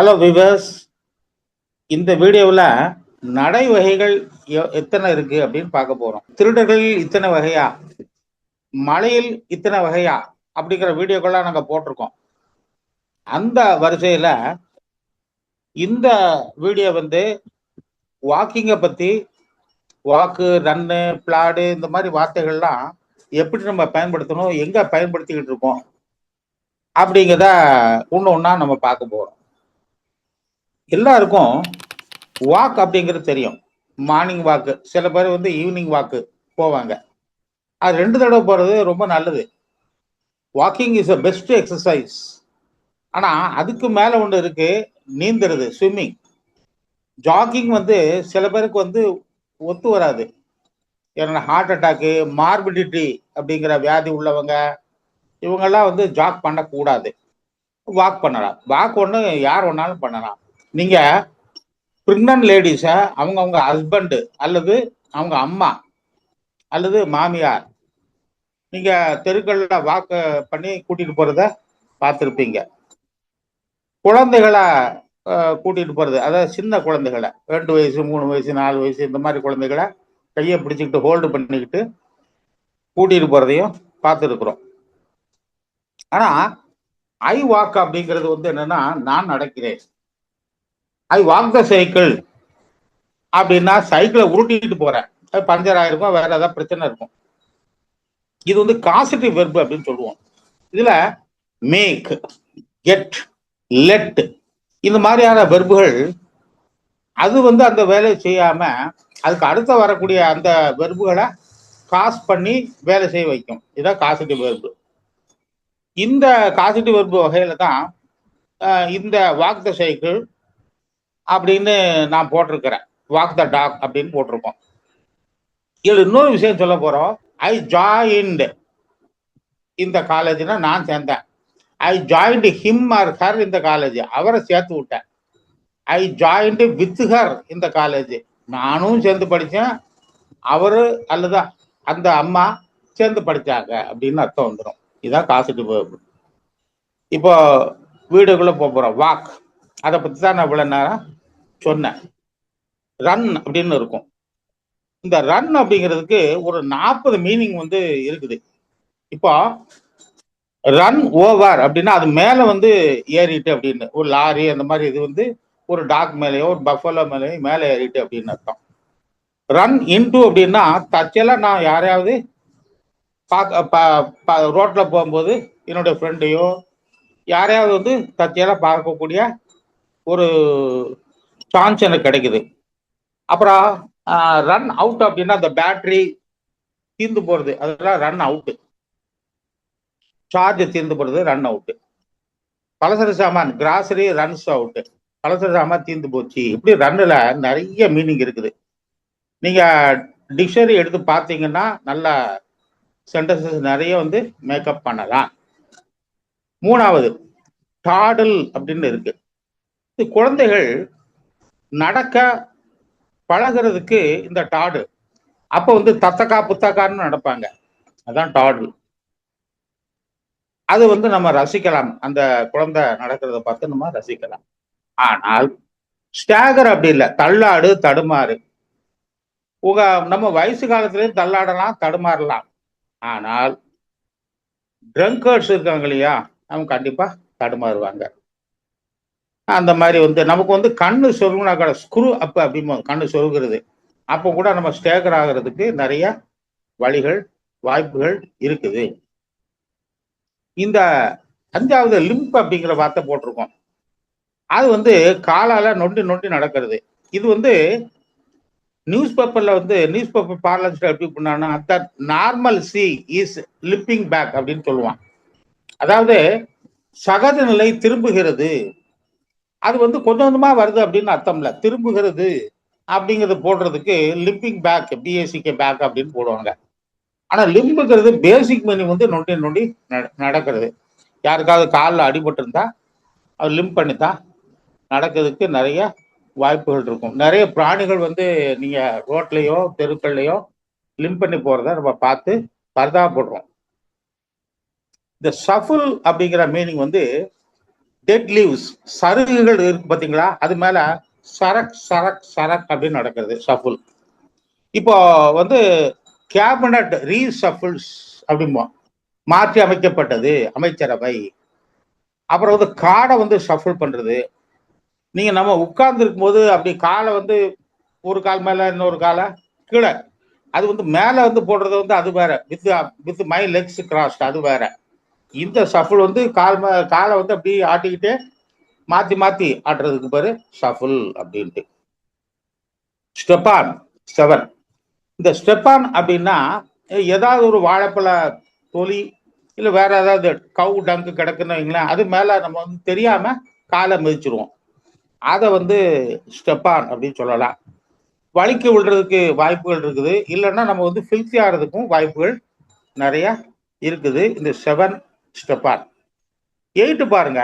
Hello viewers இந்த வீடியோவில் நடை வகைகள் எத்தனை இருக்கு அப்படின்னு பார்க்க போறோம். திருடர்கள் இத்தனை வகையா? மலையில் இத்தனை வகையா? அப்படிங்கிற வீடியோக்கெல்லாம் நாங்கள் போட்டிருக்கோம். அந்த வரிசையில இந்த வீடியோ வந்து வாக்கிங்கை பத்தி வாக்கு ரன்னு பிளாடு இந்த மாதிரி வார்த்தைகள்லாம் எப்படி நம்ம பயன்படுத்தணும் எங்க பயன்படுத்திக்கிட்டு இருக்கோம் அப்படிங்கிறத ஒன்று ஒன்றா நம்ம பார்க்க போறோம். எல்லாருக்கும் வாக் அப்படிங்கிறது தெரியும். மார்னிங் வாக்கு சில பேர் வந்து ஈவினிங் வாக்கு போவாங்க. அது ரெண்டு தடவை போகிறது ரொம்ப நல்லது. Walking is a best exercise ஆனால் அதுக்கு மேலே ஒன்று இருக்கு நீந்துறது ஸ்விம்மிங் ஜாகிங் வந்து சில பேருக்கு வந்து ஒத்து வராது. ஏன்னா ஹார்ட் அட்டாக்கு மார்பிடிட்டி அப்படிங்கிற வியாதி உள்ளவங்க இவங்கெல்லாம் வந்து ஜாக் பண்ணக்கூடாது. வாக் பண்ணலாம். வாக் ஒன்று யார் வேணாலும் பண்ணலாம். நீங்க பிரெக்னன்ட் லேடிஸை அவங்க அவங்க ஹஸ்பண்டு அல்லது அவங்க அம்மா அல்லது மாமியார் நீங்க தெருக்கள்ல வாக்கு பண்ணி கூட்டிட்டு போறத பார்த்துருப்பீங்க. குழந்தைகளை கூட்டிட்டு போறது அதாவது சின்ன குழந்தைகளை ரெண்டு வயசு மூணு வயசு நாலு வயசு இந்த மாதிரி குழந்தைகளை கையை பிடிச்சிக்கிட்டு ஹோல்டு பண்ணிக்கிட்டு கூட்டிட்டு போறதையும் பார்த்துருக்குறோம். ஆனா ஐ வாக் அப்படிங்கிறது வந்து என்னன்னா நான் நடக்கிறேன். அது வாக் த சைக்கிள் அப்படின்னா சைக்கிளை உருட்டிட்டு போறேன். அது பஞ்சர் ஆயிருக்கும் வேற ஏதாவது பிரச்சனை இருக்கும். இது வந்து காசிட்டிவ் வெர்பு அப்படின்னு சொல்லுவோம். இதுல மேக் கெட் லெட் இந்த மாதிரியான வெர்புகள் அது வந்து அந்த வேலையை செய்யாம அதுக்கு அடுத்த வரக்கூடிய அந்த வெர்புகளை காஸ் பண்ணி வேலை செய்ய வைக்கும். இதுதான் காசிட்டிவ் வெர்பு இந்த காசிட்டிவ் வெர்பு வகையில தான் இந்த வாக் த சைக்கிள் அப்படின்னு நான் போட்டிருக்கிறேன். வாக் த டாக் அப்படின்னு போட்டிருக்கோம். இதில் இன்னொரு விஷயம் சொல்ல போகிறோம் ஐ ஜாயின்டு இந்த காலேஜ்னா நான் சேர்ந்தேன். I joined him or her இந்த காலேஜ் அவரை சேர்த்து விட்டேன். ஐ ஜாயின்டு வித் ஹர் இந்த காலேஜ் நானும் சேர்ந்து படித்தேன் அவரு அல்லது அந்த அம்மா சேர்ந்து படித்தாங்க அப்படின்னு அர்த்தம் வந்துடும் இதான் காசிட்டு இப்போ வீடுக்குள்ளே போக வாக் அதை பற்றி தான் நான் இவ்வளோ நேரம் சொன்னேன். ரன் அப்படின்னு இருக்கும். இந்த ரன் அப்படிங்கிறதுக்கு ஒரு நாற்பது மீனிங் வந்து இருக்குது. இப்போ ரன் ஓவர் அப்படின்னா அது மேலே வந்து ஏறிட்டு அப்படின்னு. ஒரு லாரி அந்த மாதிரி இது வந்து ஒரு டாக் மேலேயோ ஒரு பஃபலோ மேலேயோ மேலே ஏறிட்டு அப்படின்னு அர்த்தம். ரன் இன்டு அப்படின்னா தச்செல்லாம் நான் யாரையாவது பார்க்க ரோட்டில் போகும்போது என்னுடைய ஃப்ரெண்டையோ யாரையாவது வந்து தச்சையெல்லாம் பார்க்கக்கூடிய ஒரு சான்ஸ் எனக்கு கிடைக்குது. அப்புறம் ரன் அவுட் அப்படின்னா அந்த பேட்டரி தீர்ந்து போகிறது அதெல்லாம் ரன் அவுட்டு சார்ஜ் தீர்ந்து போகிறது ரன் அவுட்டு பலசர சாமான் கிராசரி ரன்ஸ் அவுட்டு பலசர சாமான் தீர்ந்து போச்சு. இப்படி ரன்னில் நிறைய மீனிங் இருக்குது. நீங்கள் டிக்ஷனரி எடுத்து பார்த்தீங்கன்னா நல்ல சென்டென்சஸ் நிறைய வந்து மேக்கப் பண்ணலாம். மூணாவது டாடல் அப்படின்னு இருக்கு. இது குழந்தைகள் நடக்க பழகுறதுக்கு இந்த டாடு. அப்போ வந்து தத்தக்கா புத்தக்கான்னு நடப்பாங்க. அதான் டாடு. அது வந்து நம்ம ரசிக்கலாம். அந்த குழந்தை நடக்கிறத பார்த்து நம்ம ரசிக்கலாம். ஆனால் ஸ்டாகர் அப்படி இல்லை. தள்ளாடு தடுமாறு. உங்க நம்ம வயசு காலத்திலேயும் தள்ளாடலாம் தடுமாறலாம். ஆனால் ட்ரங்கர்ஸ் இருக்காங்க இல்லையா? அவங்க கண்டிப்பா தடுமாறுவாங்க. அந்த மாதிரி வந்து நமக்கு வந்து கண்ணு சொருகுனா கூட ஸ்க்ரூ அப் அப்படின்னு கண்ணு சொருகிறது. அப்போ கூட நம்ம ஸ்டேக்கர் ஆகிறதுக்கு நிறைய வழிகள் வாய்ப்புகள் இருக்குது. இந்த அஞ்சாவது லிம்ப் அப்படிங்கிற வார்த்தை போட்டிருக்கோம். அது வந்து காலால நொண்டி நொண்டி நடக்கிறது. இது வந்து நியூஸ் பேப்பர்ல வந்து நியூஸ் பேப்பர் பார்லன்ஸ்ல எப்படி பண்ணான்னா the normal sea is leaping back அப்படின்னு சொல்லுவான். அதாவது சகஜ நிலை திரும்புகிறது. அது வந்து கொஞ்சம் கொஞ்சமா வருது அப்படின்னு அர்த்தம் இல்லை திரும்புகிறது அப்படிங்கிறது போடுறதுக்கு லிம்பிங் பேக் பிஎஸ்சிக்கு பேக் அப்படின்னு போடுவாங்க. ஆனா லிம்புங்கிறது பேசிக் மணி வந்து நொண்டி நொண்டி நட- நடக்கிறது. யாருக்காவது காலில் அடிபட்டு இருந்தா அவர் லிம்ப் பண்ணித்தான் நடக்கிறதுக்கு நிறைய வாய்ப்புகள் இருக்கும். நிறைய பிராணிகள் வந்து நீங்க ரோட்லேயோ தெருக்கள்லையோ லிம்ப் பண்ணி போறத நம்ம பார்த்து பரிதாபப்படுறோம் இந்த சஃபுல் அப்படிங்கிற மீனிங் வந்து டெட் லீவ்ஸ் சருகுகள் இருக்கு பாத்தீங்களா? அது மேல சரக் சரக் சரக் அப்படின்னு நடக்கிறது ஷஃபுல் இப்போ வந்து கேபினட் ரீசஃபிள்ஸ் அப்படிம்போம் மாற்றி அமைக்கப்பட்டது அமைச்சரவை. அப்புறம் வந்து காடை வந்து ஷஃபிள் பண்றது. நீங்க நம்ம உட்கார்ந்து இருக்கும்போது அப்படி காலை வந்து ஒரு கால் மேல இன்னொரு காலை கீழே. அது வந்து மேல வந்து போடுறது வந்து அது வேற. With with my legs crossed அது வேற. இந்த ஷஃபுல் வந்து கால் காலை வந்து அப்படி ஆட்டிக்கிட்டே மாத்தி மாத்தி ஆட்டுறதுக்கு பேரு ஷஃபுல் அப்படின்ட்டு. ஸ்டெப்பான் செவன் இந்த ஸ்டெப்பான் அப்படின்னா ஏதாவது ஒரு வாழைப்பழ தொலி இல்லை வேற ஏதாவது கவு டங்கு கிடக்குன்னு வைங்களேன் அது மேல நம்ம வந்து தெரியாம காலை மிதிச்சிருவோம். அதை வந்து ஸ்டெப்பான் அப்படின்னு சொல்லலாம். வலிக்கு விழுறதுக்கு வாய்ப்புகள் இருக்குது. இல்லைன்னா நம்ம வந்து ஃபில்த்தி ஆகிறதுக்கும் வாய்ப்புகள் நிறையா இருக்குது. இந்த செவன் ஸ்டெப்பார் எயிட்டு பாருங்க.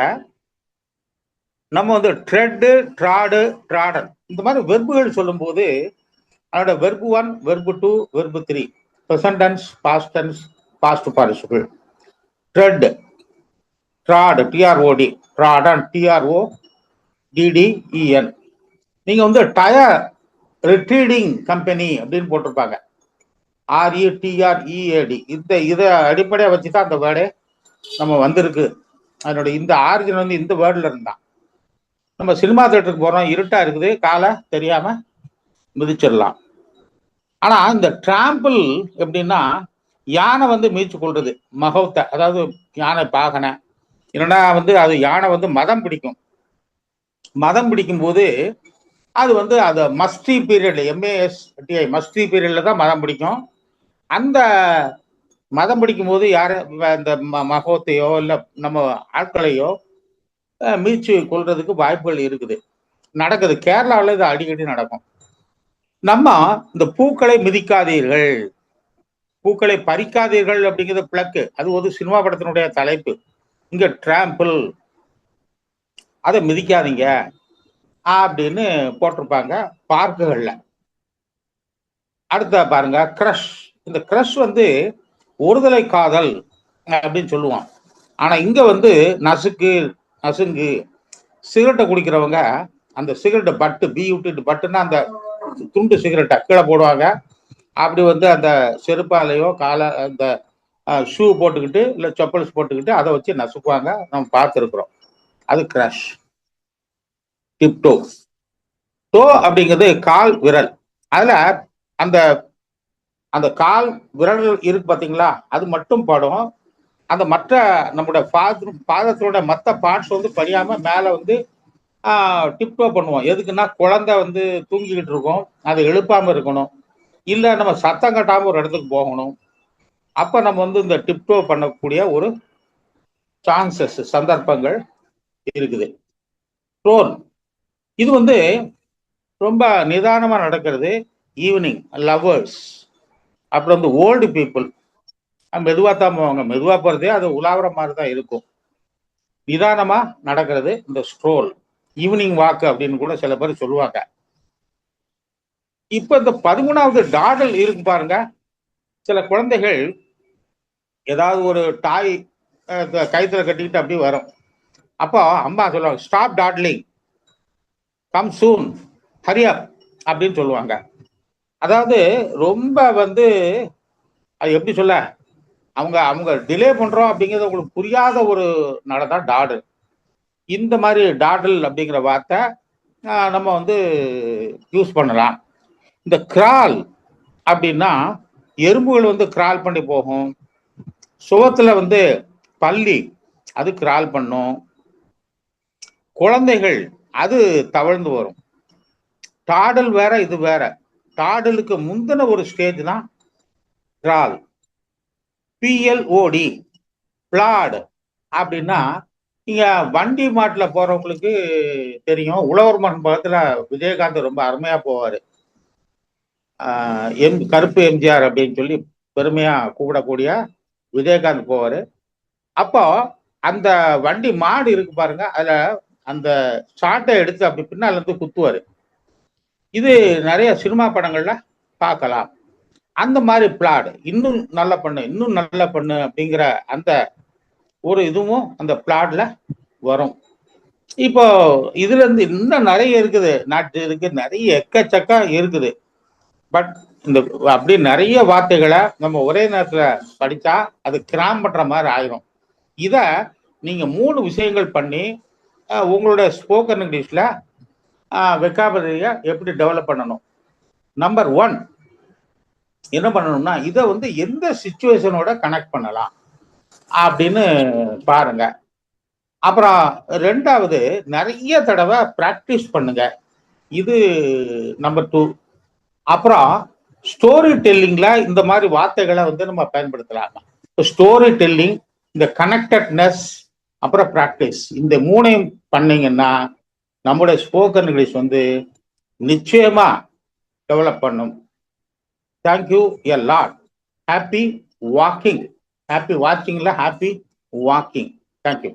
நம்ம வந்து ட்ரெட்டு ட்ராடு ட்ராடன் இந்த மாதிரி வெர்புகள் சொல்லும்போது அதோட verb one verb two verb three present tense past tense past participle tread trod T R O D trodden T R O D D E N நீங்கள் வந்து டயர் ரிட்ரீடிங் கம்பெனி அப்படின்னு போட்டிருப்பாங்க. ஆர்இடிஆர்இஏடி இந்த இதை அடிப்படையாக வச்சு தான் அந்த வேர்டே நம்ம வந்திருக்கு. அதனுடைய இந்த ஆரிஜின் வந்து இந்த வேர்ல்டில் இருந்தான். நம்ம சினிமா தேட்டருக்கு போகிறோம் இருட்டா இருக்குது. காலை தெரியாம மிதிச்சிடலாம். ஆனால் இந்த டிராம்பிள் எப்படின்னா யானை வந்து மீச்சு கொள்றது. மகவத்தை அதாவது யானை பாகனை. இல்லைன்னா வந்து அது யானை வந்து மதம் பிடிக்கும். மதம் பிடிக்கும்போது அது வந்து அது மஸ்தி பீரியட் எம்ஏஎஸ் டிஐ பீரியட்ல தான் மதம் பிடிக்கும். அந்த மதம் பிடிக்கும் போது யார இந்த ம- இல்லை நம்ம ஆட்களையோ மீச்சு கொள்றதுக்கு வாய்ப்புகள் இருக்குது. நடக்குது. கேரளாவில் இது அடிக்கடி நடக்கும். நம்ம இந்த பூக்களை மிதிக்காதீர்கள். பூக்களை பறிக்காதீர்கள் அப்படிங்கிறது பிளக்கு. அது ஒரு சினிமா படத்தினுடைய தலைப்பு. இங்க டிராம்பிள் அதை மிதிக்காதீங்க. அப்படின்னு போட்டிருப்பாங்க பார்க்குகள்ல. அடுத்த பாருங்க க்ரஷ் இந்த க்ரஷ் வந்து ஒருதலை காதல் அப்படின்னு சொல்லுவான். ஆனா இங்க வந்து நசுக்கு நசுங்கு சிகரெட்டை குடிக்கிறவங்க அந்த சிகரெட்டை பட்டு பி விட்டுட்டு பட்டுன்னா அந்த துண்டு சிகரெட்டை கீழே போடுவாங்க. அப்படி வந்து அந்த செருப்பாலையோ கால அந்த ஷூ போட்டுக்கிட்டு இல்லை செப்பல்ஸ் போட்டுக்கிட்டு அதை வச்சு நசுக்குவாங்க. நம்ம பார்த்துருக்குறோம். அது கிரஷ் டிப்டோ டோ அப்படிங்கிறது கால் விரல். அதில் அந்த அந்த கால் விரல்கள் இருக்கு பார்த்தீங்களா அது மட்டும் படும். அந்த மற்ற நம்மளோட பாத பாதத்தோட மற்ற பார்ட்ஸ் வந்து படியாம மேலே வந்து டிப்டோ பண்ணுவோம். எதுக்குன்னா குழந்தை வந்து தூங்கிக்கிட்டு இருக்கும். அதை எழுப்பாமல் இருக்கணும். இல்லை நம்ம சத்தம் கட்டாமல் ஒரு இடத்துக்கு போகணும். அப்போ நம்ம வந்து இந்த டிப்டோ பண்ணக்கூடிய ஒரு சான்சஸ் சந்தர்ப்பங்கள் இருக்குது. ட்ரோன் இது வந்து ரொம்ப நிதானமாக நடக்கிறது. ஈவினிங் லவ்வர்ஸ் அப்புறம் வந்து ஓல்டு பீப்புள் மெதுவாக தான் போவாங்க. மெதுவாக போகிறதே அது உலாவுற மாதிரி தான் இருக்கும். நிதானமாக நடக்கிறது இந்த ஸ்ட்ரோல் ஈவினிங் வாக்கு அப்படின்னு கூட சில பேர் சொல்லுவாங்க. இப்போ இந்த பதிமூணாவது டாடல் இருக்கு பாருங்க. சில குழந்தைகள் ஏதாவது ஒரு டாய் அஹ், க- கட்டிக்கிட்டு அப்படி வரும். அப்போ அம்மா சொல்லுவாங்க stop dawdling come soon hurry அப்படின்னு சொல்லுவாங்க. அதாவது ரொம்ப வந்து அது எப்படி சொல்ல? அவங்க அவங்க டிலே பண்றோம் அப்படிங்கிறது உங்களுக்கு புரியாத ஒரு நடதான் டாடல் இந்த மாதிரி டாடல் அப்படிங்கிற வார்த்தை நம்ம வந்து யூஸ் பண்ணலாம். இந்த கிரால் அப்படின்னா எறும்புகள் வந்து கிரால் பண்ணி போகும். சுவத்துல வந்து பள்ளி அது கிரால் பண்ணும். குழந்தைகள் அது தவழ்ந்து வரும். டாடல் வேற இது வேற. டாடலுக்கு முந்தின ஒரு ஸ்டேஜ் தான் ட்ரால் பிஎல்ஓடி பிளாடு அப்படின்னா இங்க வண்டி மாட்டில் போறவங்களுக்கு தெரியும். உழவர் மகன் பக்கத்துல விஜயகாந்த் ரொம்ப அருமையா போவாரு. எம் கருப்பு எம்ஜிஆர் அப்படின்னு சொல்லி பெருமையா கூப்பிடக்கூடிய விஜயகாந்த் போவாரு. அப்போ அந்த வண்டி மாடு இருக்கு பாருங்க அதுல அந்த ஷார்ட்டை எடுத்து அப்படி பின்னால் இருந்து குத்துவாரு. இது நிறைய சினிமா படங்கள்ல பார்க்கலாம். அந்த மாதிரி பிளாட் இன்னும் நல்ல பண்ணு இன்னும் நல்ல பண்ணு அப்படிங்கிற அந்த ஒரு இதுவும் அந்த பிளாட்ல வரும். இப்போ இதுல இருந்து இன்னும் நிறைய இருக்குது. நாட்டு இருக்கு நிறைய எக்கச்சக்கம் இருக்குது. பட் இந்த அப்படி நிறைய வார்த்தைகளை நம்ம ஒரே நேரத்தில் படித்தா அது கிராம் பண்ணுற மாதிரி ஆயிரும். இதை நீங்கள் மூணு விஷயங்கள் பண்ணி உங்களுடைய ஸ்போக்கன் இங்கிலீஷில் வெக்காபரியை எப்படி டெவலப் பண்ணணும்? நம்பர் ஒன் என்ன பண்ணணும்னா இதை வந்து எந்த சுச்சுவேஷனோட கனெக்ட் பண்ணலாம் அப்படின்னு பாருங்க. அப்புறம் ரெண்டாவது நிறைய தடவை ப்ராக்டிஸ் பண்ணுங்க. இது நம்பர் டூ அப்புறம் ஸ்டோரி டெல்லிங்ல இந்த மாதிரி வார்த்தைகளை வந்து நம்ம பயன்படுத்தலாம். ஸ்டோரி டெல்லிங் இந்த கனெக்டட்னஸ் அப்புறம் ப்ராக்டிஸ் இந்த மூணையும் பண்ணீங்கன்னா நம்மளுடைய ஸ்போக்கன் இங்கிலீஷ் வந்து நிச்சயமா டெவலப் பண்ணும். Thank you a lot happy walking happy வாக்கிங்ல happy walking thank you